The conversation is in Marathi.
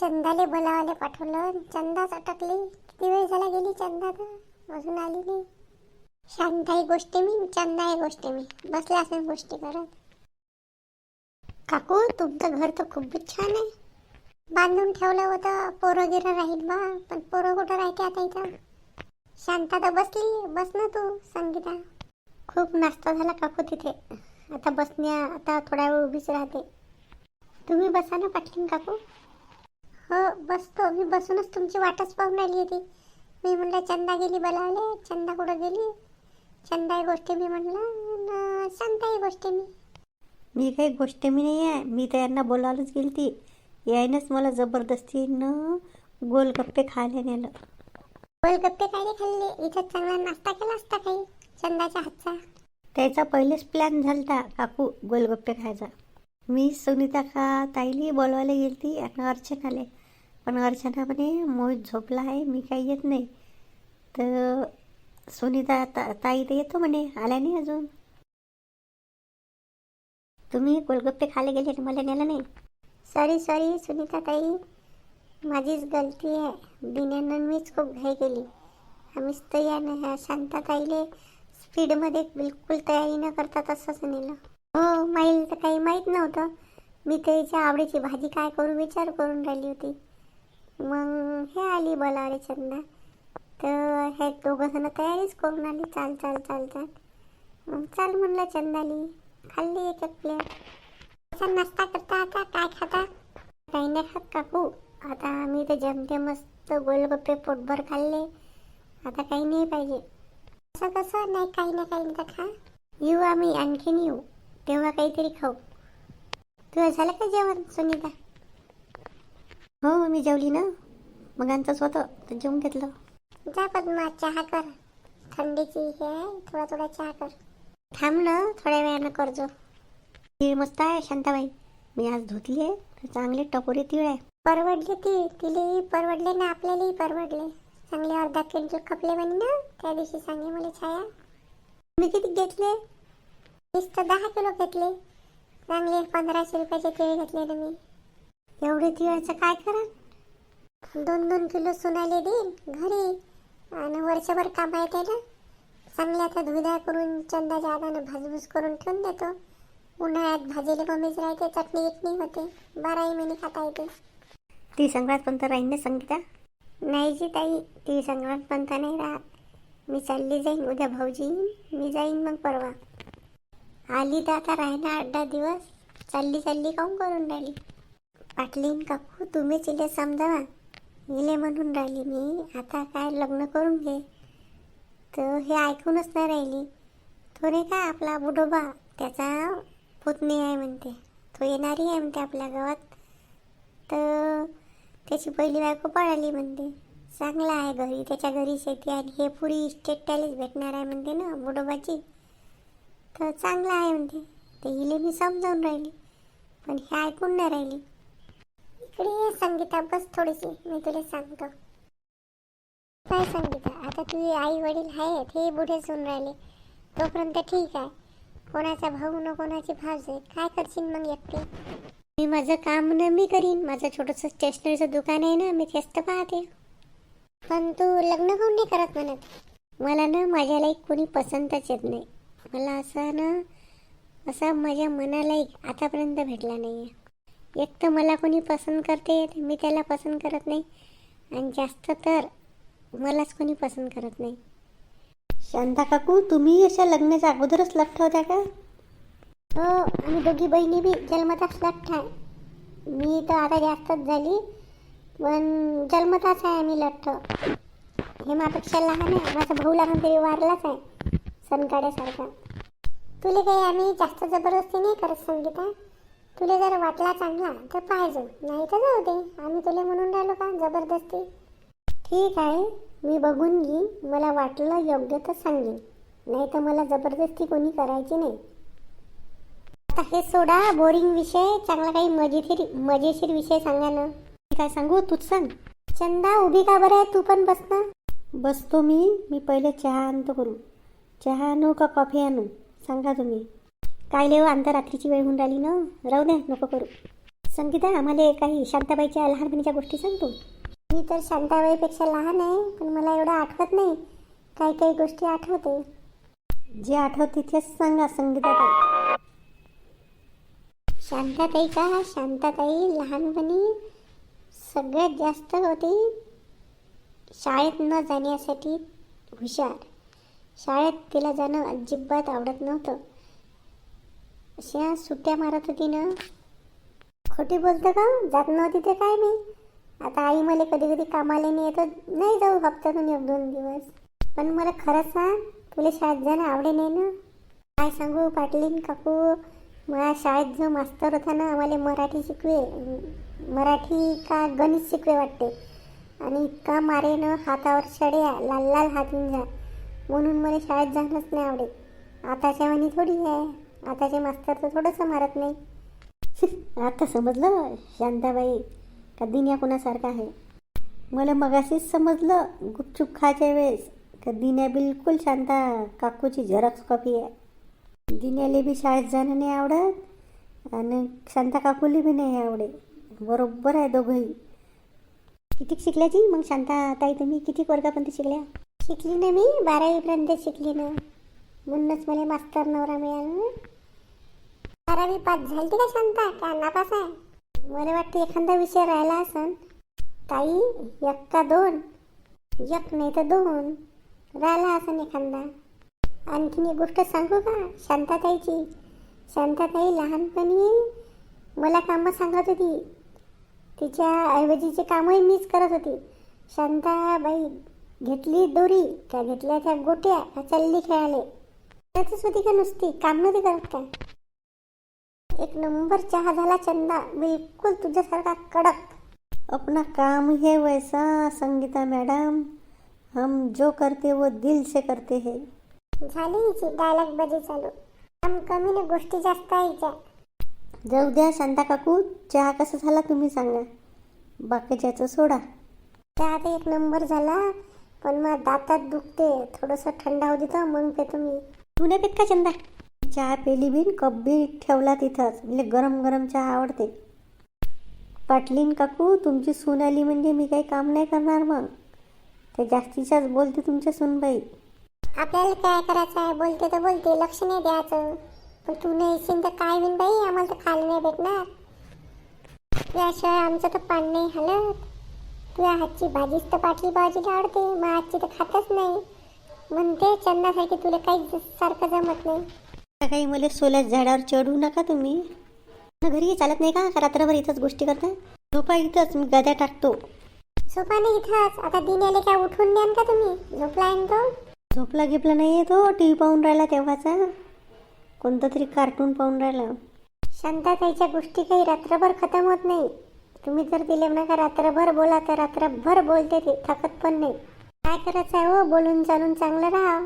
चंदाले बोलावाले पाठवलं. चंदाच अटकली. किती वेळ झाला गेली चंदा तर अजून आली नाही. शांत गोष्टी मी चंदा आहे गोष्टी मी. बसले असेल गोष्टी करत. काकू तुमचं घर तर खूपच छान आहे. बांधून ठेवलं होतं. पोरं गिरं राहील बा. पण पोरं कुठं राहते आता इथं? शांता तर बसली. बस ना तू संगीता. खूप नाश्ता झाला काकू तिथे. आता बसण्या आता थोड्या वेळ उभीच राहते. तुम्ही बसा ना पाटलीन काकू. हो बसतो. मी बसूनच तुमची वाटच पाहून राहिली होती. मी म्हणलं चंदा गेली बोलावले चंदा कुठं गेली? चंदा ही गोष्टी मी म्हणलं न शांता ही गोष्टी मी. मी काही गोष्ट मी नाही आहे. मी तर यांना बोलावलंच गेली ती यायनंच मला जबरदस्तीनं गोलगप्पे खायला नेलं. गोलगप्पे काय खाल्ले? इथं चांगला नाश्ता केला असता काही? चंदाच्या हातचा? त्याचा पहिलेच प्लॅन झालता काकू गोलगप्पे खायचा. मी सुनीता का ताईली बोलवायला गेली ती आणि अर्चनाले. पण अर्चना म्हणे मोहित झोपला आहे मी काही येत नाही. तर सुनीता ता ताई तर येतो म्हणे आल्या नाही अजून. तुम्ही गोलगप्पे खाले गेले आणि मला नेलं नाही. सॉरी सॉरी सुनीता ताई. माझीच गलती आहे. बिन्यानं मीच खूप घाई केली. आम्हीच तर नाही. शांता ताईले स्पीडमध्ये बिलकुल तयारी न करता तसंच नेलं. हो माईल तर काही माहीत नव्हतं. मी त्याच्या आवडीची भाजी काय करू विचार करून राहिली होती. मग हे आली बोलावले चंदा. तर हे दोघं जण तयारीच करून आली. चाल चाल चाल चाल. मग चाल म्हणलं चंदाली. खाल्ली एक एक प्लेट नाश्ता करता आता काय खाता? काही नाही खात काकू. आता आम्ही तर जमते मस्त गोलगप्पे पोटभर खाल्ले. आता काही नाही पाहिजे. असं कसं? नाही काही नाही काही नाही तर खा. येऊ आम्ही आणखीन येऊ. तेव्हा काहीतरी खाऊ. तुझं झालं का जेवण सुनीता? हो मी जेवली ना. मग आमचंच होतं तर जेवून घेतलं. जा पद्मा चहा कर. थंडीची हे आहे थोडा थोडा चहा कर. थांब ना थोड्या वेळानं करजो तीळ मस्त आहे शांताबाई. मी आज धुतली आहे तर चांगले टपोरे तीळ आहे. परवडले ती तिलेही परवडले ना आपल्यालाही परवडले. चांगले अर्धा किलो खपले म्हणे ना त्या दिवशी सांगे मला छाया. मी किती घेतले? वीस तर दहा किलो घेतले. चांगले पंधराशे रुपयाचे तिळ घेतले ना मी. एवढे तिळाचं काय करा? दोन दोन किलो सोनाले देईन घरी. आणि वर्षभर काम येते ना चांगले आता धुदा करून चंदाच्या हातानं भाजभूज करून ठेवून देतो. उन्हाळ्यात भाजीला कमीच राहते चटणी इटणी होते. बाराही महिने खाता येते. ती संक्रांत पण तर राहीन ना संगीता? नाही जी ताई ती संक्रांत पंथा नाही राहत. मी चालली जाईन उद्या भाऊजी येईन मी जाईन मग परवा. आली तर आता राहिना आठ दहा दिवस. चालली चालली काऊन करून राहिली? पाटलीन काकू तुम्हीच इले समजावा. इले म्हणून राहिली मी. आता काय लग्न करून घे. तर हे ऐकूनच नाही राहिली. तो नाही का आपला बुडोबा त्याचा पुतणी आहे म्हणते. तो येणारी आहे म्हणते आपल्या गावात. तर त्याची पहिली बायको पळाली म्हणते. चांगला आहे घरी त्याच्या घरी शेती आणि हे पुरी इस्टेट त्यालाच भेटणार आहे म्हणते ना बुडोबाची तर चांगला आहे म्हणते. ते हिले मी समजावून राहिली. पण हे ऐकून नाही राहिली. प्लीज संगीता बस थोडीशी मी तुला सांगतो. काय संगीता आता तुझे आई वडील आहेत हे बुढे सुन राहिले. तोपर्यंत ठीक आहे. कोणाचा भाऊ न कोणाची भावज काय करशील मग एकटी? मी माझं काम न मी करीन. माझं छोटंसं स्टेशनरीचं दुकान आहे ना मी तेच तर पाहते. पण तू लग्न काऊन नाही करत म्हणत? मला ना माझ्या लाईक कोणी पसंतच येत नाही. मला असं ना असा माझ्या मनाला एक आतापर्यंत भेटला नाही आहे एक तर मला कोणी पसंत करते तर मी त्याला पसंत करत नाही. आणि जास्त तर मलाच कोणी पसंत करत नाही. शांता काकू तुम्ही अशा लग्नाच्या अगोदरच लठ्ठ होत्या का? हो आम्ही दोघी बहिणी बी जन्मताच लठ्ठ आहे मी तर आता जास्तच झाली पण जन्मताच आहे आम्ही लठ्ठ हे माझ्यापेक्षा लहान आहे माझा भाऊ लहान तरी वारलाच आहे सनकाड्यासारखा तुला काही आम्ही जास्त जबरदस्ती नाही करत संगीता? तुला जर वाटला चांगला तर पाहिजे नाही तर जाऊ दे. आम्ही तुला म्हणून राहिलो का? जबरदस्ती. ठीक आहे. मी बघून घेईन. मला वाटलं योग्य तर सांगेन. नाही तर मला जबरदस्ती कोणी करायची नाही. आता हे सोडा. बोरिंग विषय. चांगला काही मजेशीर मजेशीर विषय सांगा ना. मी काय सांगू? तूच सांग. चंदा उभी का बरं? आहे तू पण बस ना. बसतो मी. मी पहिले चहा आणतो करू. चहा आणू का कॉफी आणू? सांगा तुम्ही. काय लेव आंतरात्रीची हो, वेळ होऊन राहिली ना. राहू द्या नको करू. संगीता आम्हाला काही शांताबाईच्या लहानपणीच्या गोष्टी सांगतो. मी तर शांताबाईपेक्षा लहान आहे पण मला एवढं आठवत नाही. काही काही गोष्टी आठवते. जे आठवते तिथेच सांगा संगीताताई. शांताताई का? शांताताई लहानपणी सगळ्यात जास्त होती शाळेत न जाण्यासाठी हुशार. शाळेत तिला जाणं अजिबात आवडत नव्हतं. अशा सुट्ट्या मारत होती ना. खोटी बोलतं का? जात नव्हती ते काय मी? आता आई मला कधी कधी कामाला नाही येतं नाही जाऊ हप्त्यातून एक दोन दिवस. पण मला खरंच सांग तुला शाळेत जाणं आवडे नाही ना? काय सांगू पाटलीन काकू? मला शाळेत जो मास्तर होता ना आम्हाला मराठी शिकवे मराठी का गणित शिकवे वाटते. आणि इतका मारे ना हातावर शड्या लाल लाल हातून जा म्हणून मला शाळेत जाणंच नाही आवडेल आताच्या म्हणी थोडी आहे. आताचे मास्तर तर थोडंसं मारत नाही. आता समजलं शांताबाई का दिन्या कोणासारखा आहे? मला मगाशीच समजलं गुपचूप खायच्या वेळेस का दिन्या बिलकुल शांता काकूची झेरॉक्स कॉपी आहे. दिन्याला बी शाळेत जाणं नाही आवडत आणि शांता काकूला बी नाही आवडत. बरोबर आहे दोघंही. किती शिकल्याची? मग शांता ताई तुम्ही किती वर्गापर्यंत शिकल्या? शिकली ना मी बारावीपर्यंत शिकली ना. म्हणूनच मला मास्तर नवरा मिळाला बारावी पास झाली का शांता? का नापास आहे? मला वाटतं एखादा विषय राहिला असन. ताई एक का दोन? एक नाही तर दोन. राहिला असन एखादा. आणखीन एक गोष्ट सांगू का? शांताताईची शांताताई लहानपणी मला कामं सांगत होती. तिच्या ऐवजीचे कामही मीच करत होती. शांताबाई घेतली दोरी का घेतल्या त्या गोट्या का चालली खेळाले त्यातच होती का नुसती काम नव्हती करत? का एक नंबर चहा झाला चंदा बिलकुल तुझ्यासारखा कडक. अपना काम है वैसा संगीता मैडम. हम जो करते वो दिल से करते हैं. झाली हिची डायलॉग बाजी चालू. काम कमी ना गोष्टी जास्त आहे जाऊ द्या शांता काकू चहा कसा झाला तुम्ही सांगा. बाकीच्याचं सोडा. त्या आता एक नंबर झाला पण मग दातात दुखते थोडंसं थंड होऊ देतं मग ते तुम्ही तू नाही पित का चंदा? चहा पेली बिन कप बी ठेवला तिथंच. म्हणजे गरम गरम चहा आवडते. पाटलीन काकू तुमची सून आली म्हणजे मी काही काम नाही करणार मग. ते जास्तीच्याच बोलते तुमच्या सूनबाई. आपल्याला काय करायचं आहे? बोलते तर बोलते. लक्ष नाही द्यायचं. पण तू नाही येशील तर काय बीन बाई? आम्हाला तर खायला नाही भेटणार. याशिवाय आमचं तर पाणी नाही हलत. तुझ्या हातची भाजीच तर पाटली भाजीला आवडते. मग हातची तर खातच नाही. म्हणते चंदासारखी तुला काही सारखं जमत नाही. काही मला सोल्यात झाडावर चढवू नका तुम्ही. न घरी चालत नाही का? का रात्रभर इथंच गोष्टी करता. झोपा इथंच मी गद्या टाकतो. सोपाने इथंच. आता दिन्याले काय उठून द्यान का तुम्ही? झोपलाय ना तो? झोपला गिपला नाही तो टी व्ही पाहून राहिला तेव्हाचा. कोणतं तरी कार्टून पाहून राहिला. शांताताईच्या गोष्टी काही रात्रभर खतम होत नाही. तुम्ही जर दिले म्हणा का रात्रभर बोला तर रात्रभर बोलते ते थकत पण नाही. काय करायचं आहे हो? बोलून चालून चांगलं राहा.